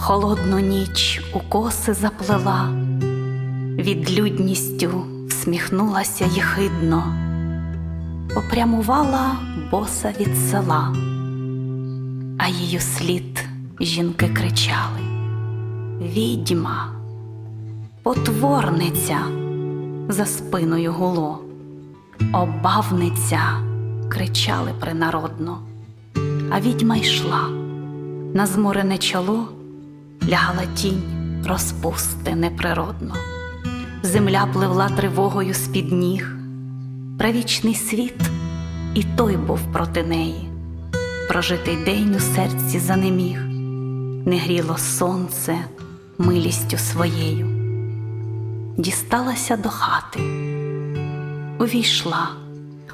холодну ніч у коси заплела, відлюдністю всміхнулася єхидно, попрямувала боса від села, а її слід жінки кричали: Відьма, потворниця за спиною гуло, обавниця кричали принародно, а відьма йшла на зморене чоло лягала тінь розпусти неприродно. Земля пливла тривогою з-під ніг, правічний світ, і той був проти неї. Прожитий день у серці занеміг, не гріло сонце милістю своєю. Дісталася до хати, увійшла,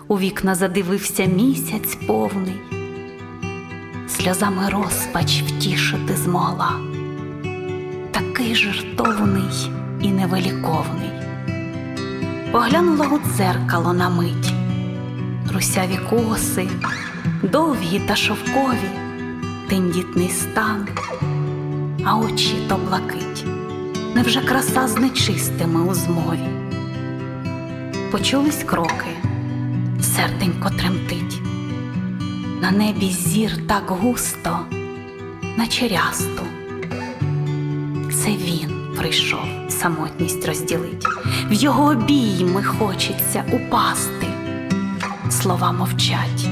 у вікна задивився місяць повний сльозами розпач втішити змогла, такий жертовний і невеликовний. Поглянула у дзеркало на мить, русяві коси, довгі та шовкові, тендітний стан, а очі то блакить, невже краса з нечистими у змові. Почулись кроки, серденько тремтить на небі зір так густо, наче рясту. Це він прийшов самотність розділить, в його обійми хочеться упасти. Слова мовчать,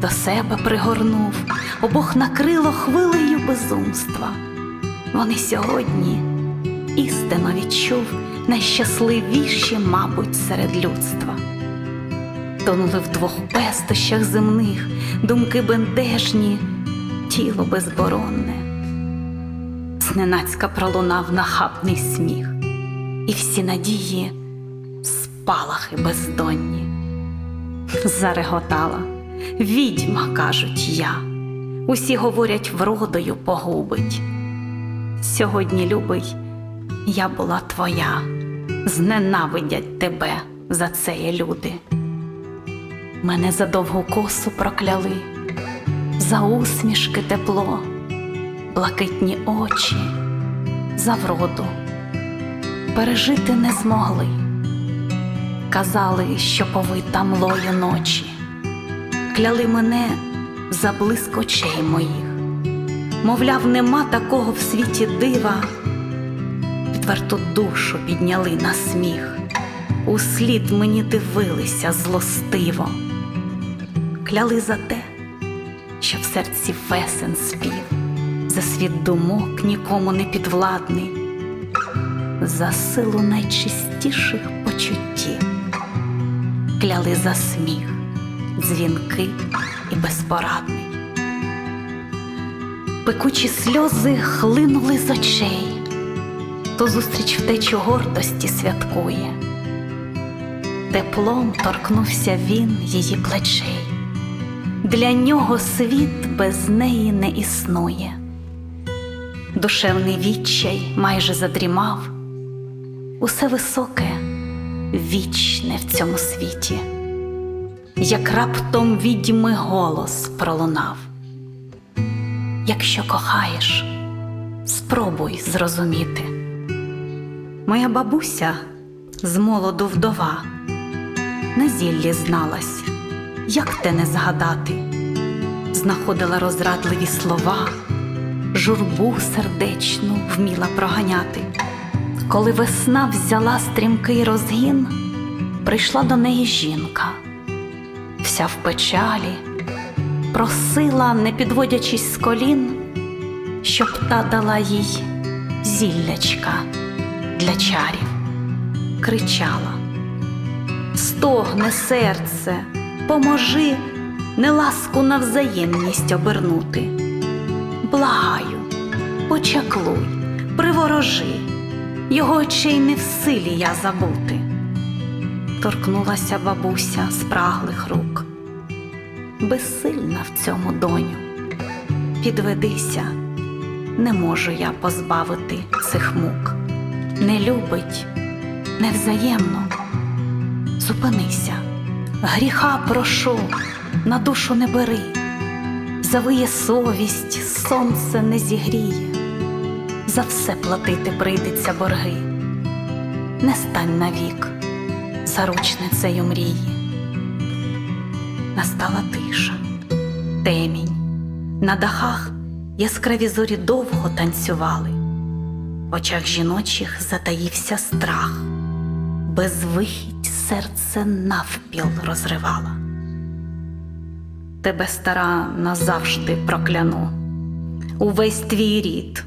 до себе пригорнув, обох накрило хвилею безумства. Вони сьогодні істинно відчув найщасливіші, мабуть, серед людства тонули вдвох пестощах земних, думки бендежні, тіло безборонне. Зненацька пролунав нахабний сміх, і всі надії спалахи бездонні. Зареготала, відьма, кажуть я, усі говорять, вродою погубить. Сьогодні, любий, я була твоя, зненавидять тебе за це є люди. Мене за довгу косу прокляли, за усмішки тепло, блакитні очі, за вроду пережити не змогли. Казали, що повита млою ночі, кляли мене за блиск очей моїх, мовляв, нема такого в світі дива, відверту душу підняли на сміх, услід мені дивилися злостиво. Кляли за те, що в серці весен спів, за світ думок нікому не підвладний, за силу найчистіших почуттів, кляли за сміх, дзвінки і безпорадний. Пекучі сльози хлинули з очей, то зустріч втечу гордості святкує. Теплом торкнувся він її плечей для нього світ без неї не існує. Душевний відчай майже задрімав, усе високе, вічне в цьому світі, як раптом відьми голос пролунав. Якщо кохаєш, спробуй зрозуміти. Моя бабуся з молоду вдова на зіллі зналась як те не згадати, знаходила розрадливі слова, журбу сердечну вміла проганяти. Коли весна взяла стрімкий розгін, прийшла до неї жінка, вся в печалі, просила, не підводячись з колін, щоб та дала їй зіллячка для чарів, кричала, стогне серце поможи неласку на взаємність обернути. Благаю, почаклуй, приворожи, його очей не в силі я забути. Торкнулася бабуся спраглих рук, безсильна в цьому доню. Підведися, не можу я позбавити цих мук. Не любить, невзаємно, зупинися гріха прошу, на душу не бери, завиє совість, сонце не зігріє, за все платити прийдеться борги. Не стань навік заручницею мрії. Настала тиша, темінь, на дахах яскраві зорі довго танцювали, в очах жіночих затаївся страх, безвихідь серце навпіл розривала. Тебе стара назавжди прокляну, увесь твій рід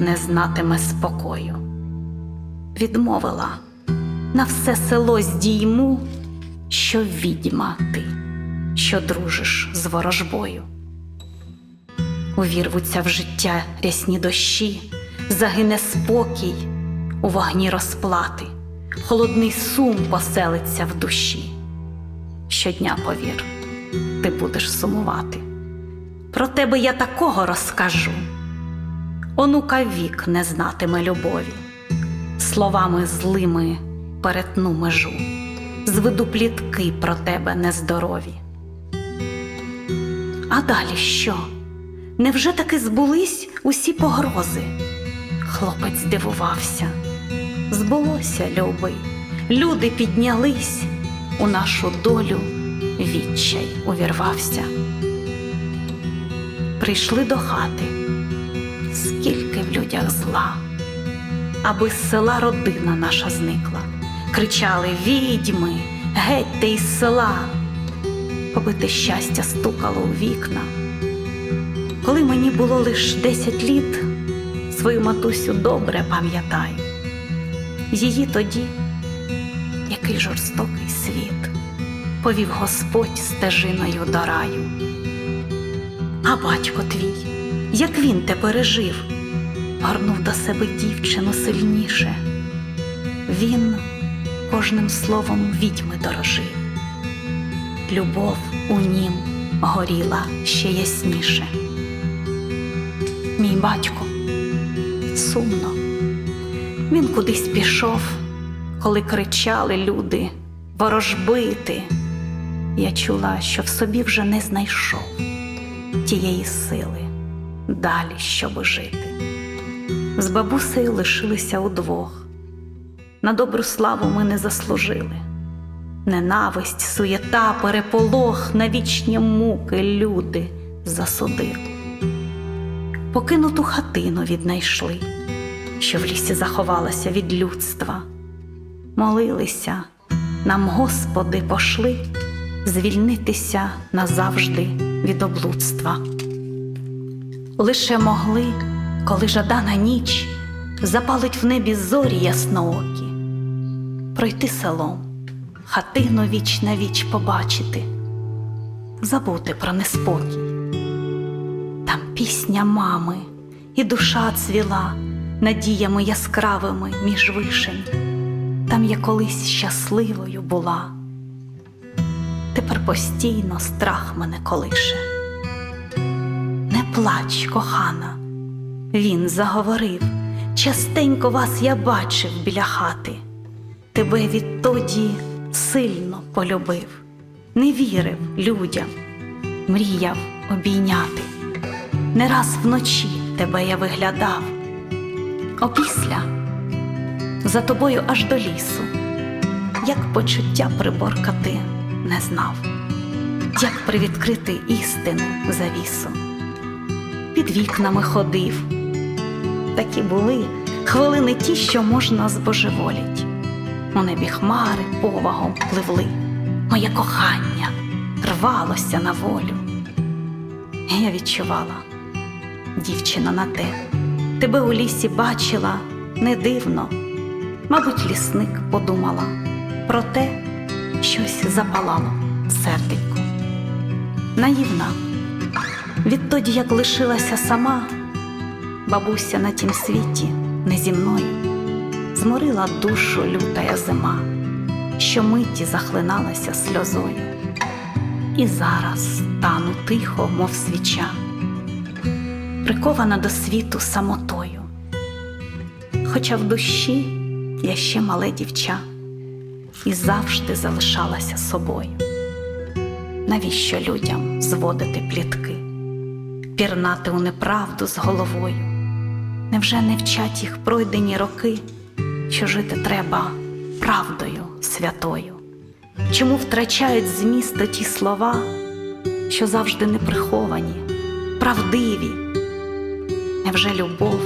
не знатиме спокою. Відмовила на все село здійму, що відьма ти, що дружиш з ворожбою. Увірвуться в життя рясні дощі, загине спокій у вогні розплати, холодний сум поселиться в душі. Щодня повір, ти будеш сумувати. Про тебе я такого розкажу. Онука вік не знатиме любові, словами злими перетну межу, зведу плітки про тебе нездорові. А далі що? Невже таки збулись усі погрози? Хлопець здивувався. Збулося, любий, люди піднялись, у нашу долю відчай увірвався. Прийшли до хати, скільки в людях зла, аби з села родина наша зникла. Кричали відьми, гетьте із села, побите щастя стукало у вікна. Коли мені було лиш десять літ, свою матусю добре пам'ятаю. Її тоді, який жорстокий світ, повів Господь стежиною до раю. А батько твій, як він те пережив, горнув до себе дівчину сильніше. Він кожним словом відьми дорожив. Любов у нім горіла ще ясніше. Мій батько сумно. Він кудись пішов, коли кричали люди ворожбити. Я чула, що в собі вже не знайшов тієї сили далі, щоб жити. З бабусею лишилися удвох. На добру славу ми не заслужили. Ненависть, суєта, переполох на вічні муки люди засудили. Покинуту хатину віднайшли, що в лісі заховалася від людства. Молилися, нам, Господи, пошли звільнитися назавжди від облудства. Лише могли, коли жадана ніч запалить в небі зорі ясноокі, пройти селом, хатину віч на віч побачити, забути про неспокій. Там пісня мами, і душа цвіла надіями яскравими між вишень. Там я колись щасливою була. Тепер постійно страх мене колише. Не плач, кохана, він заговорив. Частенько вас я бачив біля хати. Тебе відтоді сильно полюбив, не вірив людям, мріяв обійняти. Не раз вночі тебе я виглядав, опісля за тобою аж до лісу, як почуття приборкати не знав, як привідкрити істину завісу. Під вікнами ходив, такі були хвилини ті, що можна збожеволіть. У небі хмари повагом пливли, моє кохання рвалося на волю. Я відчувала, дівчина на те, тебе у лісі бачила не дивно, мабуть, лісник подумала про те, щось запалало серденько. Наївна, відтоді, як лишилася сама, бабуся на тім світі не зі мною, зморила душу лютая зима, що миті захлиналася сльозою. І зараз тану тихо, мов свіча, прикована до світу самотою, хоча в душі я ще мале дівча і завжди залишалася собою. Навіщо людям зводити плітки, пірнати у неправду з головою? Невже не вчать їх пройдені роки, що жити треба правдою святою? Чому втрачають зміст ті слова, що завжди не приховані, правдиві? Невже любов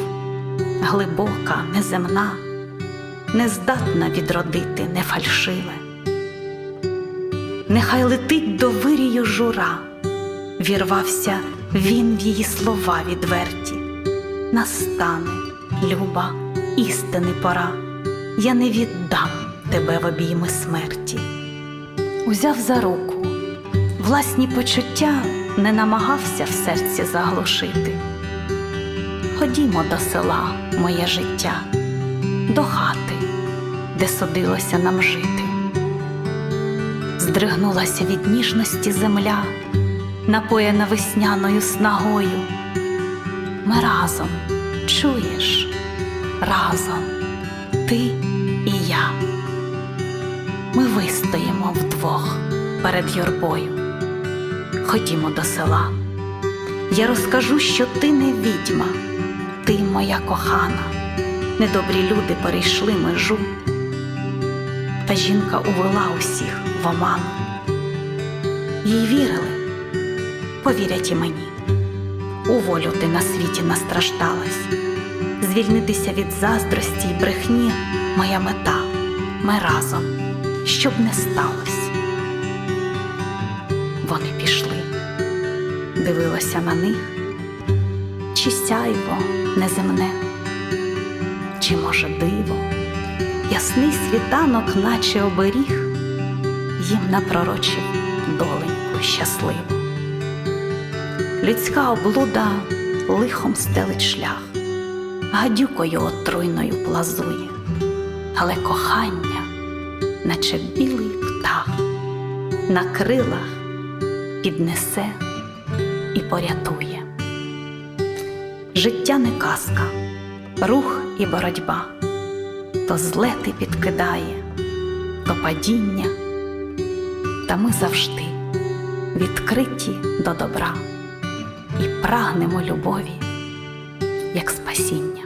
глибока, неземна, не здатна відродити нефальшиве? Нехай летить до вирію жура, вірвався він в її слова відверті. Настане, люба, істини пора, я не віддам тебе в обійми смерті. Узяв за руку, власні почуття не намагався в серці заглушити. Ходімо до села, моє життя, до хати, де судилося нам жити. Здригнулася від ніжності земля, напоєна весняною снагою. Ми разом, чуєш, разом, ти і я. Ми вистоїмо вдвох перед юрбою. Ходімо до села. Я розкажу, що ти не відьма, ти моя кохана. Недобрі люди перейшли межу. Та жінка увела усіх в оману. Їй вірили, повірять і мені. У волю ти на світі настраждалась, звільнитися від заздрості й брехні моя мета, ми разом, щоб не сталось. Вони пішли, дивилася на них, чи сяйво неземне, чи може диво, ясний світанок, наче оберіг, їм напророчив доленьку щасливу. Людська облуда лихом стелить шлях, гадюкою отруйною плазує, але кохання, наче білий птах, на крилах піднесе і порятує. Життя не казка, рух і боротьба, то злети підкидає, то падіння, та ми завжди відкриті до добра і прагнемо любові як спасіння.